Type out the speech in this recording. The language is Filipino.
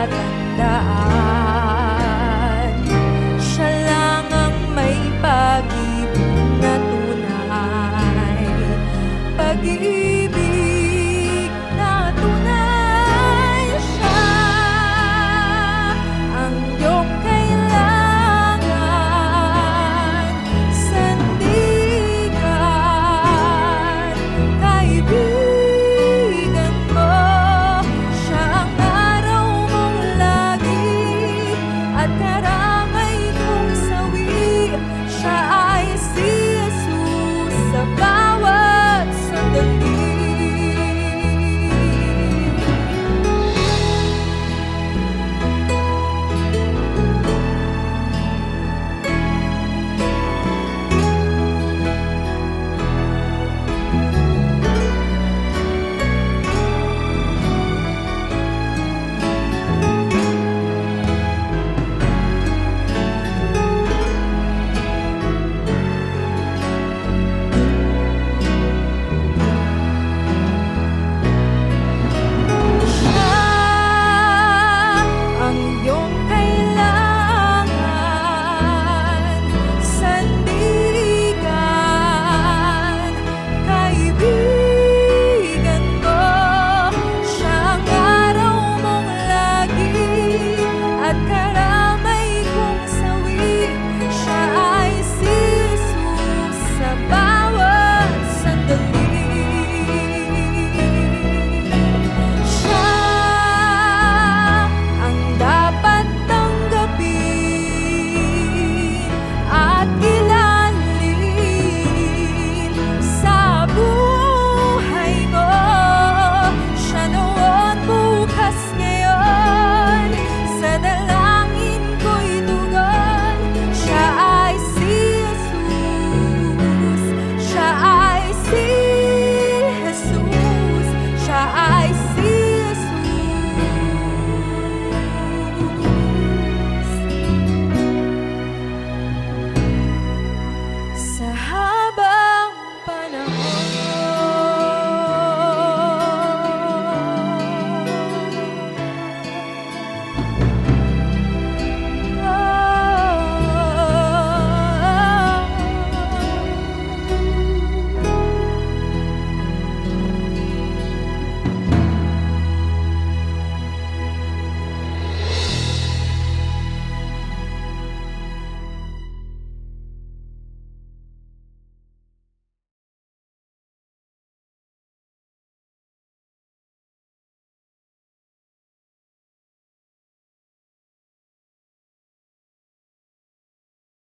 tatandaan Siya lang ang may pag-ibig na tunay. Pag-ibig